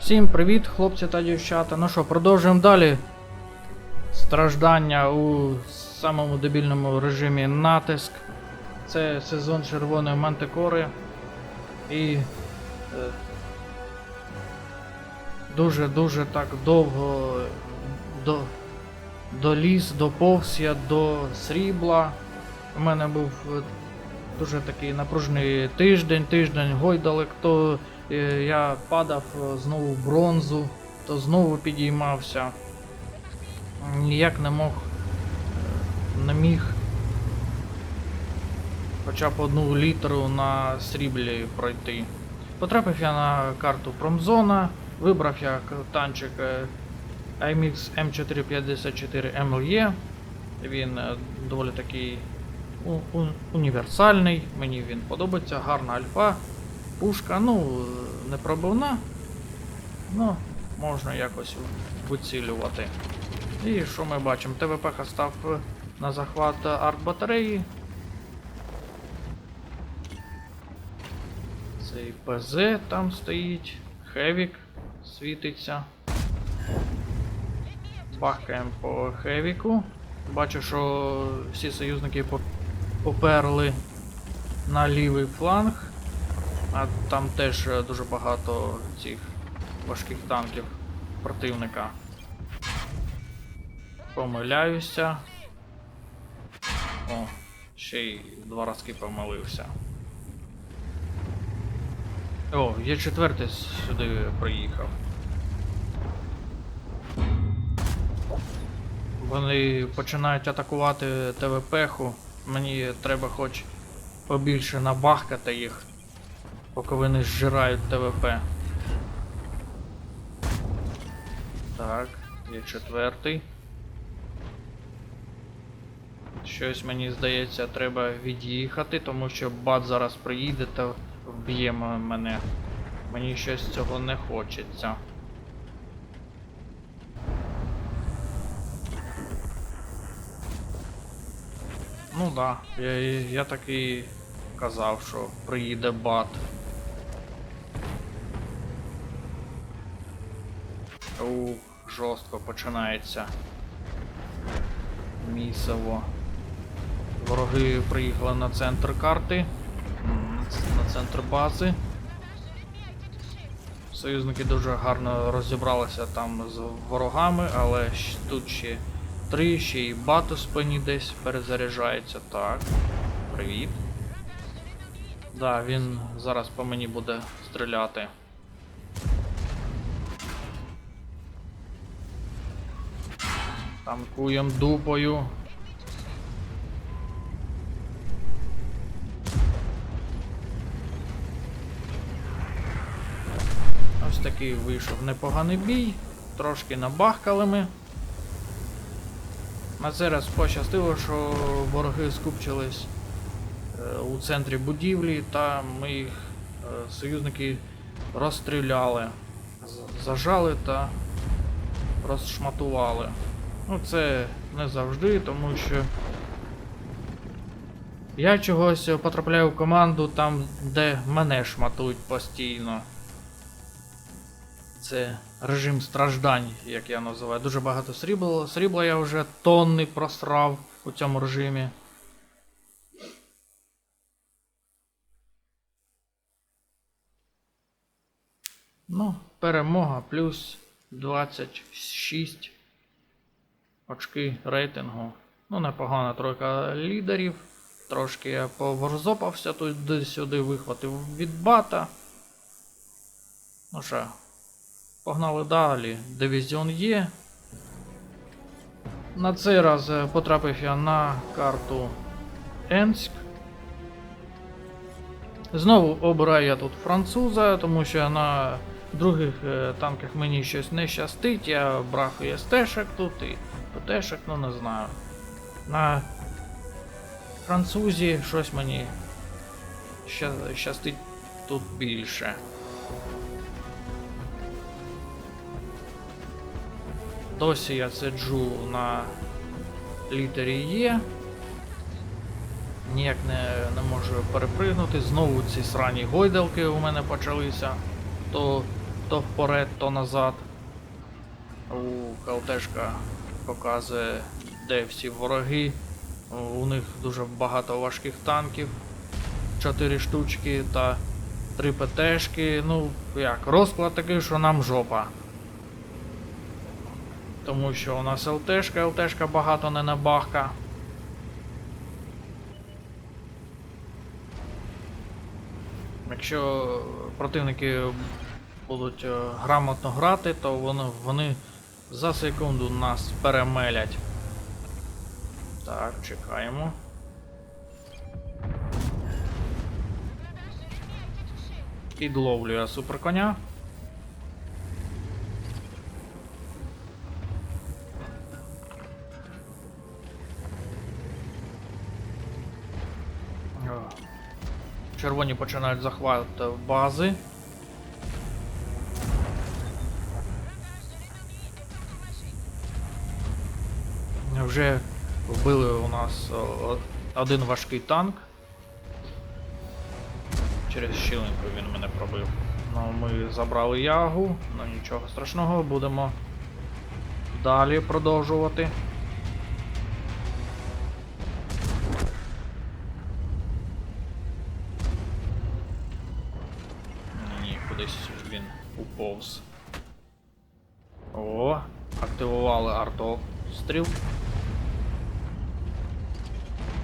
Всім привіт, хлопці та дівчата. Ну що, продовжуємо далі. Страждання у самому дебільному режимі натиск. Це сезон червоної мантикори. І е, дуже-дуже так довго до, доліз, доповз я до срібла. У мене був е, дуже такий напружений тиждень, тиждень гойдалек, то я падав е, знову в бронзу, то знову підіймався. Ніяк не мог, е, не міг хоча б одну літеру на сріблі пройти. Потрапив я на карту Промзона, вибрав я танчик е, IMX M454 MLE. Він е, доволі такий універсальний, мені він подобається, гарна альфа, пушка, ну, не пробивна, ну, можна якось вицілювати. І що ми бачимо? ТВП став на захват арт-батареї. Цей ПЗ там стоїть, Хевік світиться. Бахкаємо по Хевіку. Бачу, що всі союзники поперли на лівий фланг, а там теж е, дуже багато цих важких танків противника. Помиляюся. О, ще й два рази помилився. О, є четвертий сюди приїхав. Вони починають атакувати ТВП-ху. Мені треба хоч побільше набахкати їх, поки вони зжирають ТВП. Так, є четвертий. Щось мені здається, треба від'їхати, тому що бат зараз приїде та вб'є мене. Мені щось цього не хочеться. Ну да, я, я так і казав, що приїде бат. Ух, жорстко починається. Місово. Вороги приїхали на центр карти. На центр бази. Союзники дуже гарно розібралися там з ворогами, але тут ще три, ще й бат спині десь перезаряджається. Так. Привіт. Да, він зараз по мені буде стріляти. Танкуєм дупою. Ось такий вийшов непоганий бій. Трошки набахкали ми. На цей раз пощастило, що вороги скупчились е, у центрі будівлі, та ми їх е, союзники розстріляли, зажали та розшматували. Ну, це не завжди, тому що я чогось потрапляю в команду там, де мене шматують постійно. Це режим страждань, як я називаю. Дуже багато срібла. Срібла я вже тонни просрав у цьому режимі. Ну, перемога плюс 26 очки рейтингу. Ну, непогана тройка лідерів. Трошки я поворзопався туди-сюди, вихватив від бата. Ну що, погнали далі. Дивізіон є. На цей раз е, потрапив я на карту Енськ. Знову обираю я тут француза, тому що на других е, танках мені щось не щастить. Я брав і СТ-шек тут, і ПТ-шек, ну не знаю. На французі щось мені ща- щастить тут більше. Досі я сиджу на літері Є. Ніяк не, не можу перепригнути. Знову ці срані гойдалки у мене почалися. То то вперед, то назад. У КЛТшка показує, де всі вороги. У них дуже багато важких танків. 4 штучки та 3 ПТшки. Ну, як, розклад такий, що нам жопа. Тому що у нас ЛТшка, ЛТшка багато не набахка. Якщо противники будуть е, грамотно грати, то вони, вони за секунду нас перемелять. Так, чекаємо. Підловлює суперконя. Червоні починають захват бази. Вже вбили у нас один важкий танк. Через щілинку він мене пробив. Ну, ми забрали ягу, ну нічого страшного, будемо далі продовжувати.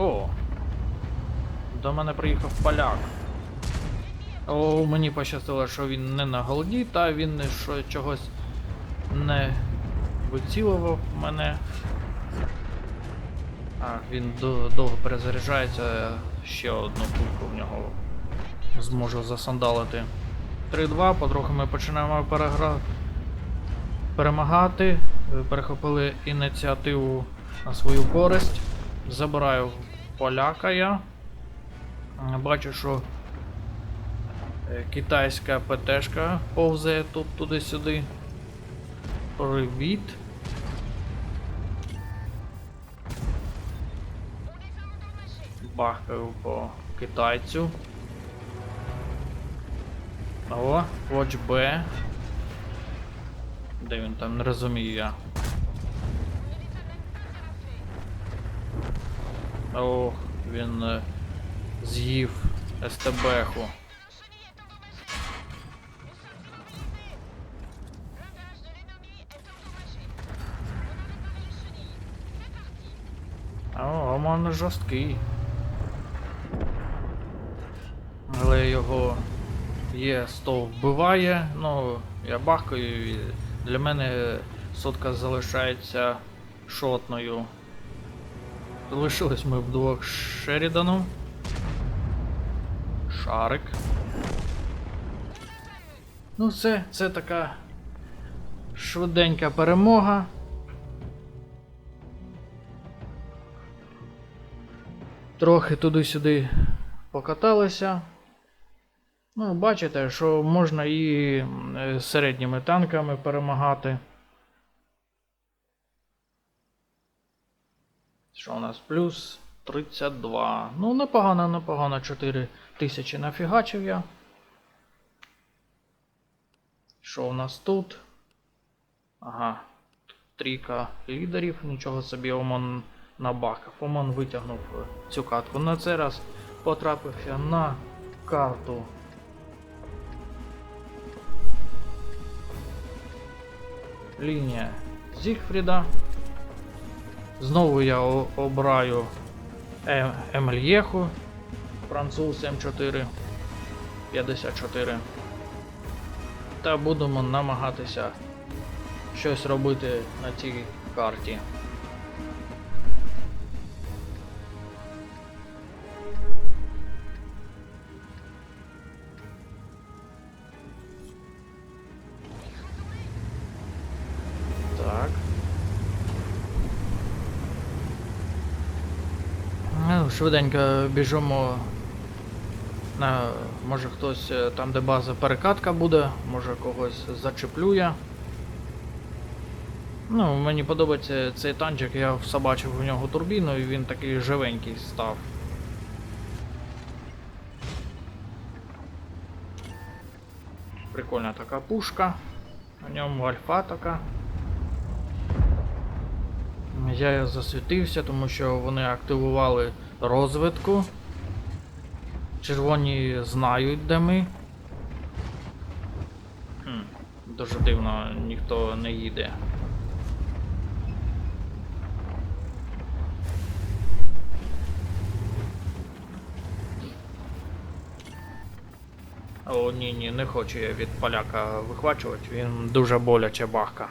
О! До мене приїхав поляк. О, мені пощастило, що він не на голоді, та він що чогось не вицілував мене. А, він довго перезаряджається, ще одну пульку в нього зможу засандалити. 3-2, потроху ми починаємо перегра... перемагати. Перехопили ініціативу на свою користь. Забираю поляка я. Бачу, що е, китайська ПТшка повзає тут туди-сюди. Привіт. Бахкаю по китайцю. О, Watch Б. Де він там, не розумію я. Ох, він е, з'їв СТБху. О, Оман жорсткий. Але його є 100 вбиває, ну, я бахкаю і для мене сотка залишається шотною. Залишились ми вдвох з Шеріданом. Шарик. Ну все, це така швиденька перемога. Трохи туди-сюди покаталися. Ну, бачите, що можна і е, середніми танками перемагати. Що у нас? Плюс 32. Ну, непогано, непогано. 4 тисячі нафігачив я. Що у нас тут? Ага. Трійка лідерів, нічого собі Омон набахав. Омон витягнув цю катку. На цей раз потрапив я на карту. Лінія Зігфріда. Знову я обраю Е- Емельєху, француз М4 54. Та будемо намагатися щось робити на цій карті. Швиденько біжимо. На, може хтось е, там, де база перекатка буде, може когось зачеплю Ну, мені подобається цей танчик, я всобачив у нього турбіну і він такий живенький став. Прикольна така пушка. На ньому альфа така. Я засвітився, тому що вони активували розвитку. Червоні знають, де ми. Хм, дуже дивно, ніхто не їде. О, ні, ні, не хочу я від поляка вихвачувати, він дуже боляче бахка.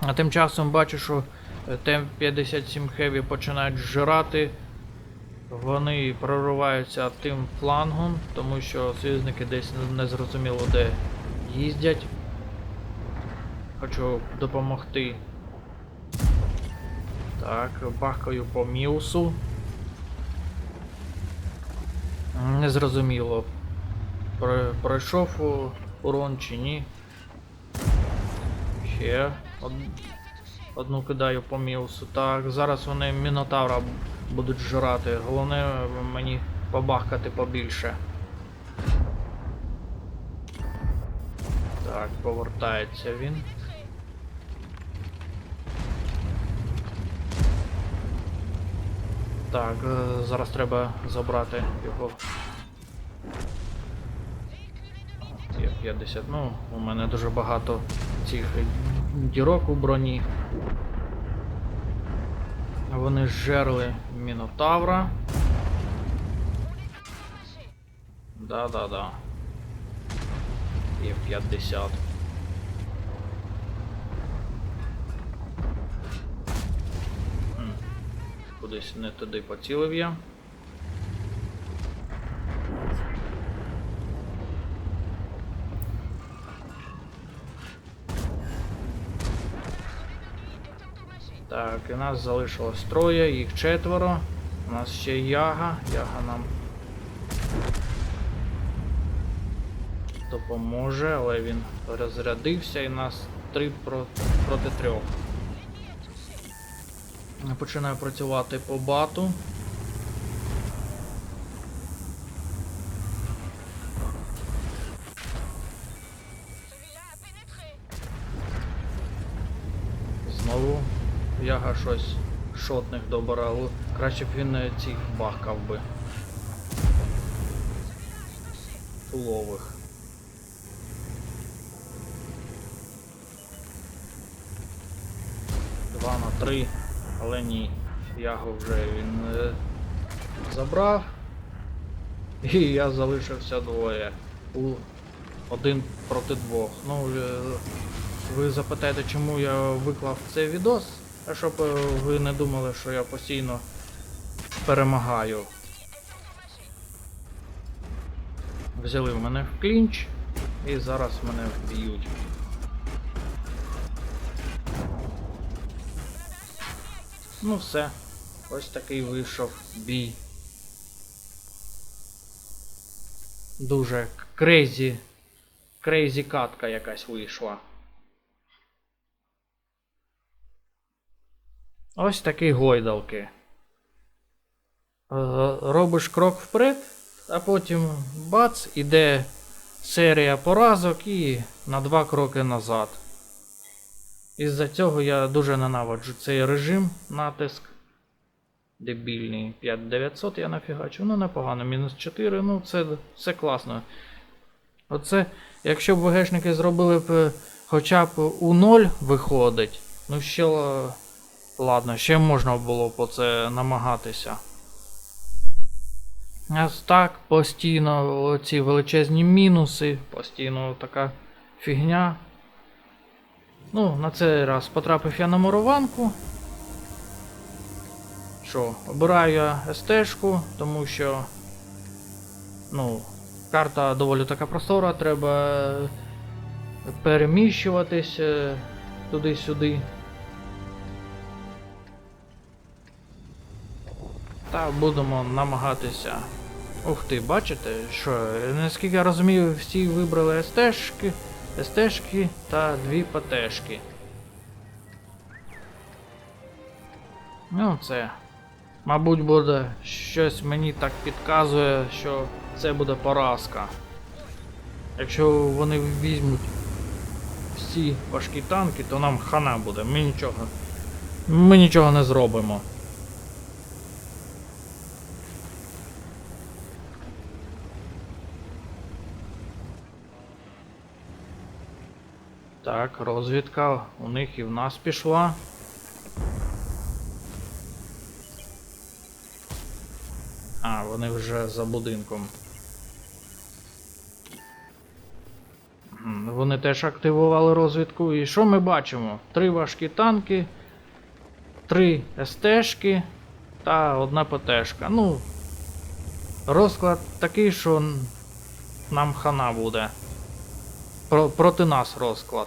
А тим часом бачу, що е, Т-57 Heavy починають жирати. Вони прориваються тим флангом, тому що союзники десь незрозуміло де їздять. Хочу допомогти. Так, бахкаю по Міусу. Незрозуміло. Про- Пройшов урон чи ні. Ще. Одну кидаю по Міусу. Так, зараз вони Мінотавра будуть жрати. Головне мені побахкати побільше. Так, повертається він. Так, е, зараз треба забрати його. Є 50. Ну, у мене дуже багато цих дірок у броні. Вони жерли Мінотавра. Да-да-да. Є 50. Кудись не туди поцілив я. І нас залишилось троє, їх четверо. У нас ще Яга. Яга нам допоможе, але він розрядився і нас три про- проти трьох. Починаю працювати по бату. Знову яга щось шотних добирав. Краще б він цих бахкав би. Фулових. Два на три, але ні. Ягу вже він е, забрав. І я залишився двоє. У один проти двох. Ну, е, ви запитаєте, чому я виклав цей відос? А щоб е, ви не думали, що я постійно перемагаю. Взяли в мене в клінч і зараз мене вб'ють. Ну все. Ось такий вийшов бій. Дуже крейзі. Крейзі катка якась вийшла. Ось такі гойдалки. Е, Робиш крок вперед, а потім бац, іде серія поразок і на два кроки назад. Із-за цього я дуже ненавиджу цей режим, натиск. Дебільний 5900 я нафігачу. Ну непогано, мінус 4, ну це, це класно. Оце, якщо б ВГшники зробили б е, хоча б у 0 виходить, ну ще ладно, ще можна було б оце намагатися. А так постійно оці величезні мінуси, постійно така фігня. Ну, на цей раз потрапив я на мурованку. Що, обираю я СТ-шку, тому що. Ну, карта доволі така простора, треба переміщуватись е, туди-сюди. Та будемо намагатися. Ух ти, бачите, що, наскільки я розумію, всі вибрали СТ-шки, СТ-шки та дві ПТ-шки. Ну, це. Мабуть, буде щось мені так підказує, що це буде поразка. Якщо вони візьмуть всі важкі танки, то нам хана буде. Ми нічого. Ми нічого не зробимо. Так, розвідка у них і в нас пішла. А, вони вже за будинком. Вони теж активували розвідку. І що ми бачимо? Три важкі танки, три СТшки та одна ПТшка. Ну, розклад такий, що нам хана буде. Про, проти нас розклад.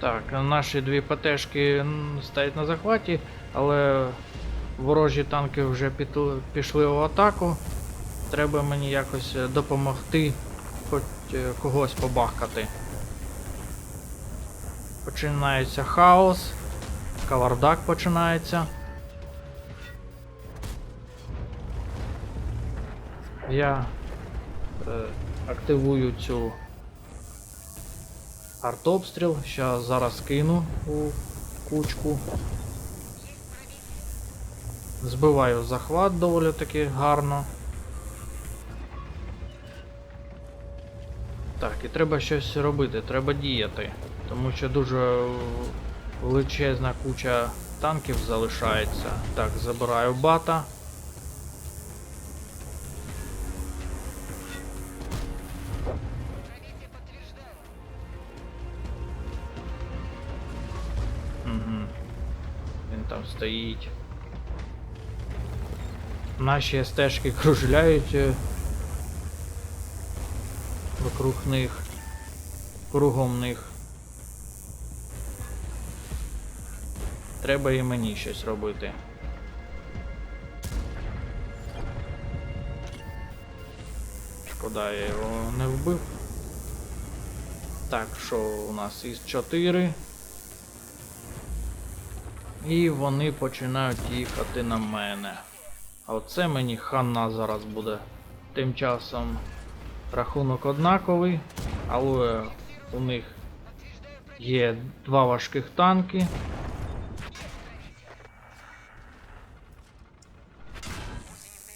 Так, наші дві ПТшки стоять на захваті, але ворожі танки вже пішли в атаку. Треба мені якось е, допомогти, хоч е, когось побахкати. Починається хаос, кавардак починається. Я е, активую цю артобстріл, що зараз кину у кучку. Збиваю захват доволі таки гарно. Так, і треба щось робити, треба діяти. Тому що дуже величезна куча танків залишається. Так, забираю бата. Стоїть. Наші стежки кружляють е, вокруг них, кругом них. Треба і мені щось робити. Шкода, я його не вбив. Так, що у нас із 4. І вони починають їхати на мене. А оце мені хана зараз буде. Тим часом рахунок однаковий, але у них є два важких танки.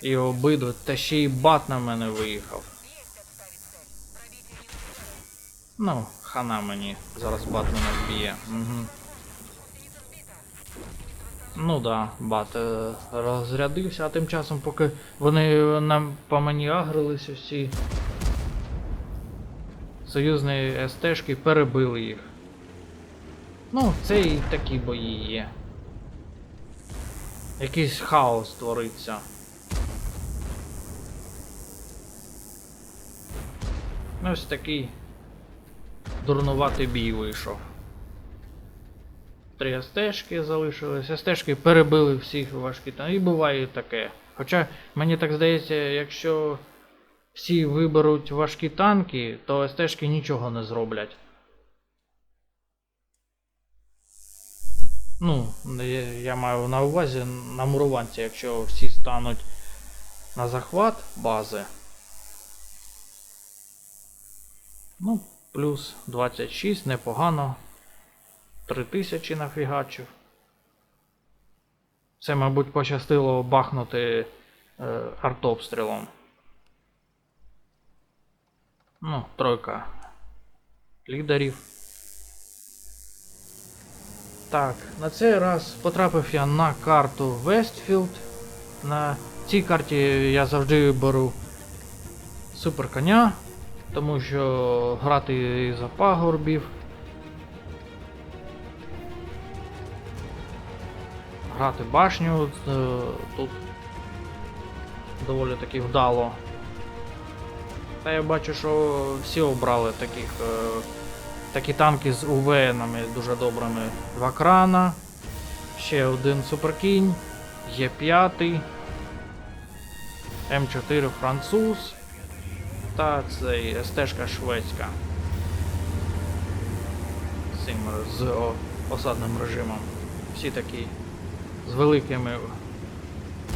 І обидва, та ще й бат на мене виїхав. Ну, хана мені. Зараз бат мене вб'є. Угу. Ну да, бат е, розрядився, а тим часом, поки вони нам по мені агрилися всі. Союзні СТшки перебили їх. Ну, це і такі бої є. Якийсь хаос твориться. Ось такий дурнуватий бій вийшов. Три стежки залишились. Стежки перебили всіх важкі там. І буває таке. Хоча мені так здається, якщо всі виберуть важкі танки, то стежки нічого не зроблять. Ну, я, маю на увазі на муруванці, якщо всі стануть на захват бази. Ну, плюс 26, непогано. 3000 нафігачив. Це, мабуть, пощастило бахнути е, артобстрілом. Ну, тройка лідерів. Так, на цей раз потрапив я на карту Вестфілд. На цій карті я завжди беру супер коня, тому що грати за пагорбів. Грати башню е, тут доволі таки вдало. Та я бачу, що всі обрали таких, е, такі танки з УВНами дуже добрими. Два крана, ще один суперкінь, є п'ятий, М4 француз та цей СТшка шведська. З осадним режимом. Всі такі з великими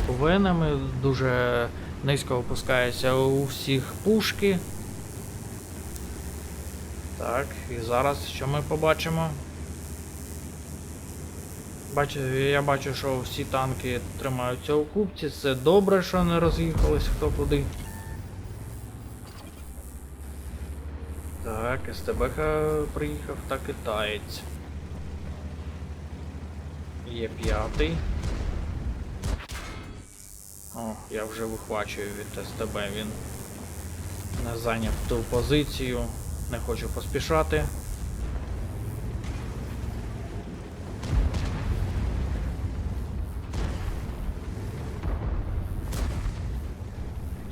УВНами, дуже Низько опускається у всіх пушки. Так, і зараз що ми побачимо? Бачу, я бачу, що всі танки тримаються у купці. Це добре, що не роз'їхались хто куди. Так, СТБ приїхав та китаєць. Є п'ятий. О, я вже вихвачую від СТБ, він не зайняв ту позицію. Не хочу поспішати.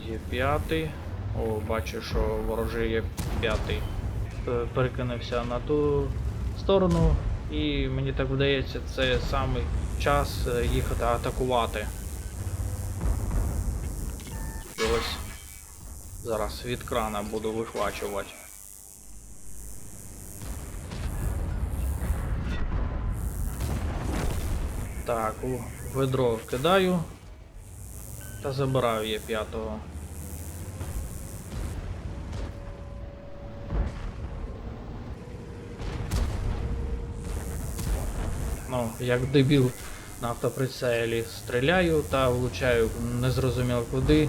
Є п'ятий. О, бачу, що ворожий є п'ятий. Е, Перекинувся на ту сторону, і мені так вдається, це саме час е, їхати атакувати. І ось зараз від крана буду вихвачувати. Так, у ведро кидаю та забираю є п'ятого. Як дебіл на автоприцелі стріляю та влучаю незрозуміло куди.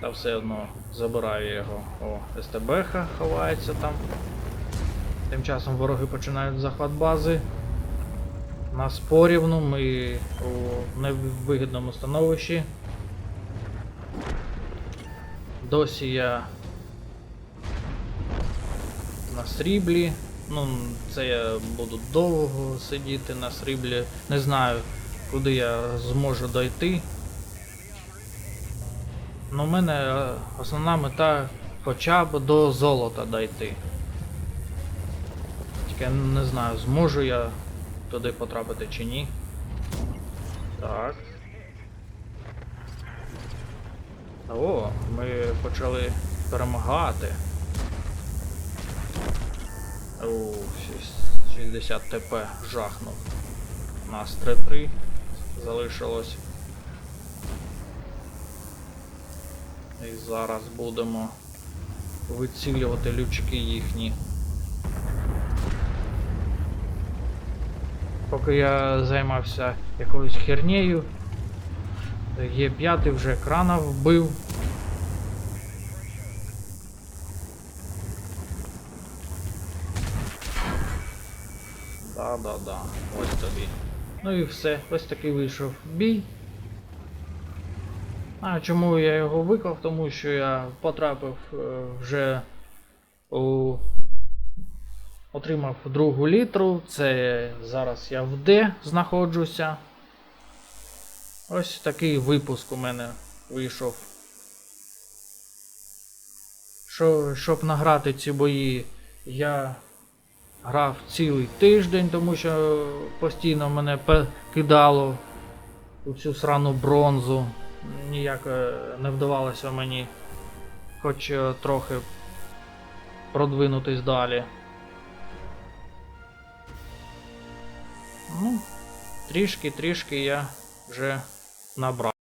Та все одно забираю його. О, СТБХ ховається там. Тим часом вороги починають захват бази. Нас порівну, ми у невигідному становищі. Досі я на сріблі. Ну, це я буду довго сидіти на сріблі. Не знаю, куди я зможу дойти. Ну, у мене е, основна мета хоча б до золота дойти. Тільки не знаю, зможу я туди потрапити чи ні. Так. О, ми почали перемагати. О, шість- 60 ТП жахнув. Нас 3-3 залишилось. І зараз будемо вицілювати лючки їхні. Поки я займався якоюсь хернею, є п'ятий вже крана вбив. Да-да-да, ось тобі. Ну і все, ось такий вийшов бій. А чому я його виклав? Тому що я потрапив е, вже у. Отримав другу літру. Це зараз я в Д знаходжуся. Ось такий випуск у мене вийшов. Що, щоб награти ці бої, я грав цілий тиждень, тому що постійно мене кидало у цю срану бронзу. Ніяк е, не вдавалося мені хоч е, трохи продвинутись далі. Ну, трішки-трішки я вже набрав.